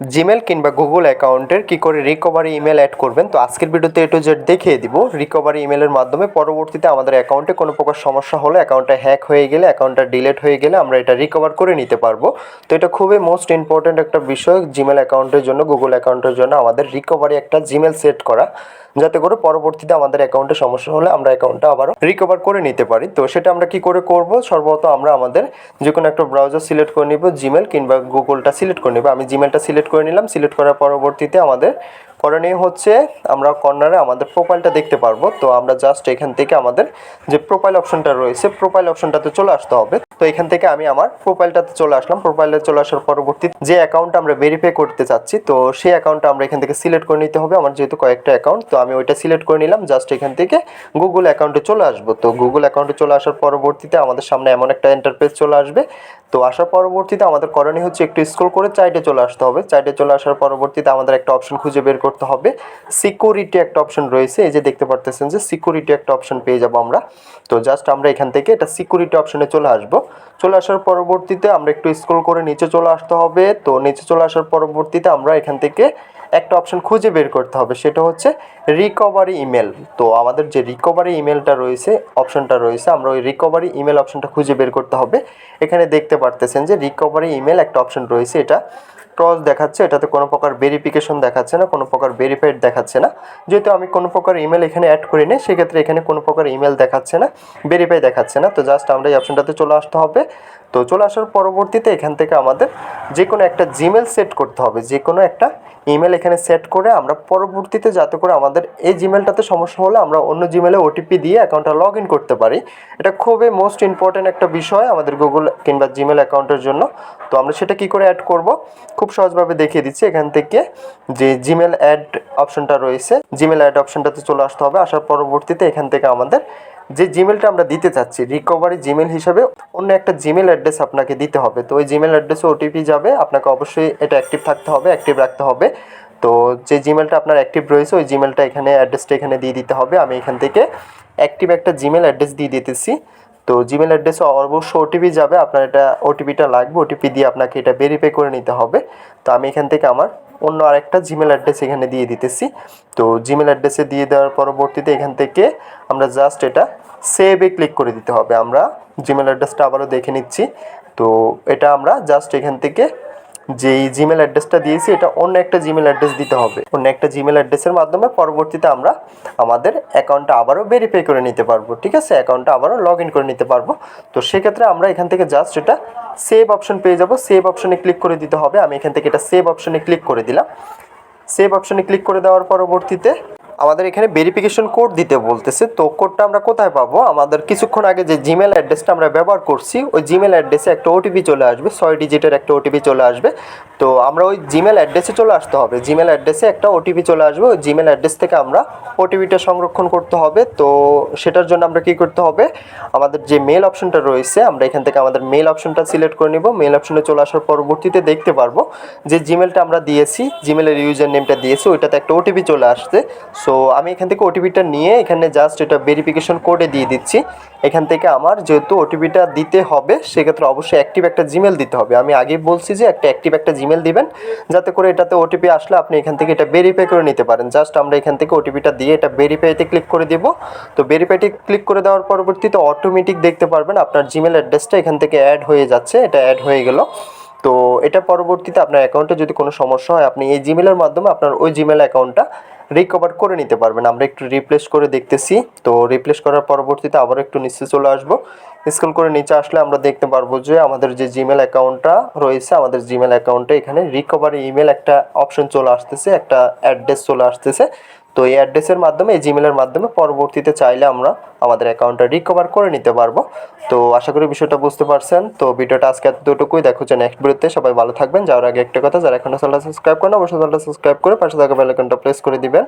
Gmail কিংবা Google অ্যাকাউন্টের কি করে রিকভারি ইমেল অ্যাড করবেন? তো আজকের ভিডিওতে একটু জেড দেখিয়ে দিব রিকভারি ইমেলের মাধ্যমে। পরবর্তীতে আমাদের অ্যাকাউন্টে কোনো প্রকার সমস্যা হলে অ্যাকাউন্টটা হ্যাক হয়ে গেলে, অ্যাকাউন্টটা ডিলেট হয়ে গেলে আমরা এটা রিকভার করে নিতে পারব। তো এটা খুবই মোস্ট ইম্পর্ট্যান্ট একটা বিষয়, জিমেল অ্যাকাউন্টের জন্য, গুগল অ্যাকাউন্টের জন্য আমাদের রিকভারি একটা জিমেল সেট করা। যাতে করে পরবর্তীতে আমাদের অ্যাকাউন্টে সমস্যা হলে আমরা অ্যাকাউন্টটা আবারও রিকভার করে নিতে পারি। তো সেটা আমরা কি করে করব? সর্বত আমরা আমাদের যে কোনো একটা ব্রাউজার সিলেক্ট করে নিব জিমেল কিংবা গুগলটা সিলেক্ট করে নিব। আমি জিমেলটা সিলেক্ট করে নিলাম। সিলেক্ট করার পরবর্তীতে আমাদের করণীয় হচ্ছে আমরা কর্নারে আমাদের প্রোফাইলটা দেখতে পারব। তো আমরা জাস্ট এখান থেকে আমাদের যে প্রোফাইল অপশনটা রয়েছে প্রোফাইল অপশনটাতে চলে আসতে হবে। তো এখান থেকে আমি আমার প্রোফাইলটাতে চলে আসলাম। প্রোফাইলে চলে আসার পরবর্তী যে অ্যাকাউন্ট আমরা ভেরিফাই করতে চাচ্ছি, তো সেই অ্যাকাউন্টটা আমরা এখান থেকে সিলেক্ট করে নিতে হবে। আমার যেহেতু কয়েকটা অ্যাকাউন্ট তো আমি ওইটা সিলেক্ট করে নিলাম। জাস্ট এখান থেকে গুগল অ্যাকাউন্টে চলে আসব। তো গুগল অ্যাকাউন্টে চলে আসার পরবর্তীতে আমাদের সামনে এমন একটা ইন্টারফেস চলে আসবে। তো আসার পরবর্তীতে আমাদের করণীয় হচ্ছে একটু স্ক্রল করে চাইটে চলে আসতে হবে। চাইটে চলে আসার পরবর্তীতে আমাদের একটা অপশন খুঁজে বের করতে হবে। সিকিউরিটি একটা অপশন রয়েছে, এই যে দেখতে পারতেছেন যে সিকিউরিটি একটা অপশন পেয়ে যাব আমরা। তো জাস্ট আমরা এখান থেকে এটা সিকিউরিটি অপশনে চলে আসব। চলে আসার পরবর্তীতে আমরা একটু স্ক্রল করে নিচে চলে আসতে হবে। তো নিচে চলে আসার পরবর্তীতে আমরা এখান থেকে একটা অপশন খুঁজে বের করতে হবে, সেটা হচ্ছে রিকভারি ইমেল তো আমাদের যে রিকভারি ইমেলটা রয়েছে অপশনটা রয়েছে, আমরা ওই রিকভারি ইমেল অপশনটা খুঁজে বের করতে হবে। এখানে দেখতে পারতেছেন যে রিকভারি ইমেল একটা অপশন রয়েছে, এটা ক্রস দেখাচ্ছে, এটাতে কোনো প্রকার ভেরিফিকেশন দেখাচ্ছে না, কোনো প্রকার ভেরিফাইড দেখাচ্ছে না। যেহেতু আমি কোনো প্রকার ইমেল এখানে অ্যাড করি না সেক্ষেত্রে এখানে কোনো প্রকার ইমেল দেখাচ্ছে না ভেরিফাই দেখাচ্ছে না। তো জাস্ট আমরা এই অপশনটাতে চলে আসতে হবে। তো চলে আসার পরবর্তীতে এখান থেকে আমাদের যে কোনো একটা জিমেল সেট করতে হবে যে কোনো একটা ইমেল এখানে সেট করে আমরা পরবর্তীতে যাতে করে আমাদের এই জিমেলটাতে সমস্যা হলে আমরা অন্য জিমেলে ওটিপি দিয়ে অ্যাকাউন্টটা লগ ইন করতে পারি। এটা খুবই মোস্ট ইম্পর্ট্যান্ট একটা বিষয় আমাদের গুগল কিংবা জিমেল অ্যাকাউন্টের জন্য। তো আমরা সেটা কি করে অ্যাড করব? খুব সহজভাবে দেখিয়ে দিচ্ছি এখান থেকে যে জিমেল অ্যাড অপশনটা রয়েছে। জিমেল অ্যাড অপশনটাতে চলে আসতে হবে। আসার পরবর্তীতে এখান থেকে আমাদের যে জিমেলটা আমরা দিতে চাচ্ছি রিকভারি জিমেল হিসাবে অন্য একটা জিমেল অ্যাড্রেস আপনাকে দিতে হবে। তো ওই জিমেল অ্যাড্রেসে ওটিপি যাবে। আপনাকে অবশ্যই এটা অ্যাক্টিভ থাকতে হবে অ্যাক্টিভ রাখতে হবে। তো যে জিমেলটা আপনার অ্যাক্টিভ রয়েছে, ওই জিমেলটা এখানে অ্যাড্রেসটা এখানে দিয়ে দিতে হবে। আমি এখান থেকে অ্যাক্টিভ একটা জিমেল অ্যাড্রেস দিয়ে দিতেছি। তো জিমেল অ্যাড্রেসে অবশ্যই ওটিপি যাবে, আপনার এটা ওটিপিটা লাগবে ওটিপি দিয়ে আপনাকে এটা ভেরিফাই করে নিতে হবে। তো আমি এখান থেকে আমার অন্য আরেকটা জিমেল অ্যাড্রেস এখানে দিয়ে দিতেছি। তো জিমেল অ্যাড্রেসে দিয়ে দেওয়ার পরবর্তীতে এখান থেকে আমরা জাস্ট এটা সেভে ক্লিক করে দিতে হবে। আমরা জিমেল অ্যাড্রেসটা আবারও দেখে নিচ্ছি। তো এটা আমরা জাস্ট এখান থেকে যেই জিমেল অ্যাড্রেসটা দিয়েছি, এটা অন্য একটা জিমেল অ্যাড্রেস দিতে হবে। অন্য একটা জিমেল অ্যাড্রেসের মাধ্যমে পরবর্তীতে আমরা আমাদের অ্যাকাউন্টটা আবারও ভেরিফাই করে নিতে পারব, ঠিক আছে? অ্যাকাউন্টটা আবারও লগ ইন করে নিতে পারব। তো সেক্ষেত্রে আমরা এখান থেকে জাস্ট এটা সেভ অপশন পেয়ে যাব। সেভ অপশনে ক্লিক করে দিতে হবে। আমি এখান থেকে এটা সেভ অপশনে ক্লিক করে দিলাম। সেভ অপশনে ক্লিক করে দেওয়ার পরবর্তীতে আমাদের এখানে ভেরিফিকেশন কোড দিতে বলতেছে। তো কোডটা আমরা কোথায় পাবো? আমাদের কিছুক্ষণ আগে যে জিমেল অ্যাড্রেসটা আমরা ব্যবহার করছি, ওই জিমেল অ্যাড্রেসে একটা ওটিপি চলে আসবে। ছয় ডিজিটের একটা ওটিপি চলে আসবে। তো আমরা ওই জিমেল অ্যাড্রেসে চলে আসতে হবে। জিমেল অ্যাড্রেসে একটা ওটিপি চলে আসবে। ওই জিমেল অ্যাড্রেস থেকে আমরা ওটিপিটা সংরক্ষণ করতে হবে। তো সেটার জন্য আমরা কি করতে হবে? আমাদের যে মেল অপশনটা রয়েছে, আমরা এখান থেকে আমাদের মেল অপশনটা সিলেক্ট করে নিব। মেল অপশনে চলে আসার পরবর্তীতে দেখতে পারব যে জিমেলটা আমরা দিয়েছি জিমেলের ইউজার নেমটা দিয়েছি, ওইটাতে একটা ওটিপি চলে আসছে। সো আমি এখান থেকে ওটিপিটা নিয়ে এখানে জাস্ট এটা ভেরিফিকেশন কোডে দিয়ে দিচ্ছি। এখান থেকে আমার যেহেতু ওটিপিটা দিতে হবে, সেক্ষেত্রে অবশ্যই অ্যাক্টিভ একটা জিমেল দিতে হবে। আমি আগেই বলছি যে একটা অ্যাক্টিভ একটা জিমেল দিবেন, যাতে করে এটাতে ওটিপি আসলে আপনি এখান থেকে এটা ভেরিফাই করে নিতে পারেন। জাস্ট আমরা এখান থেকে ওটিপিটা দিয়ে এটা ভেরিফাইতে ক্লিক করে দিব। তো ভেরিফাইতে ক্লিক করে দেওয়ার পরবর্তীতে অটোমেটিক দেখতে পারবেন আপনার জিমেল অ্যাড্রেসটা এখান থেকে অ্যাড হয়ে যাচ্ছে, এটা অ্যাড হয়ে গেল। তো এটা পরবর্তীতে আপনার অ্যাকাউন্টে যদি কোনো সমস্যা হয়, আপনি এই জিমেলের মাধ্যমে আপনার ওই জিমেল অ্যাকাউন্টটা রিকভার করে নিতে পারবেন। আমরা একটু রিপ্লেস করে দেখতেছি। তো রিপ্লেস করার পরবর্তীতে আবার একটু নিচে চলে আসব। স্ক্রল করে নিচে আসলে আমরা দেখতে পারব যে আমাদের যে জিমেল অ্যাকাউন্টটা রয়েছে, আমাদের জিমেল অ্যাকাউন্টে এখানে রিকভারি ইমেল একটা অপশন চলে আসতেছে, একটা অ্যাড্রেস চলে আসতেছে। তো এই অ্যাড্রেসের মাধ্যমে, এই জিমেলের মাধ্যমে পরবর্তীতে চাইলে আমরা আমাদের অ্যাকাউন্টটা রিকভার করে নিতে পারব। তো আশা করি বিষয়টা বুঝতে পারছেন। তো ভিডিওটা আজকে এতটুকুই। দেখো যে নেক্সট ভিডিওতে সবাই ভালো থাকবেন। যাওয়ার আগে একটা কথা, যারা এখনও চ্যানেলটা সাবস্ক্রাইব করেন, অবশ্যই চ্যানেলটা সাবস্ক্রাইব করে পাশে থাকা বেলাইকনটা প্রেস করে দিবেন।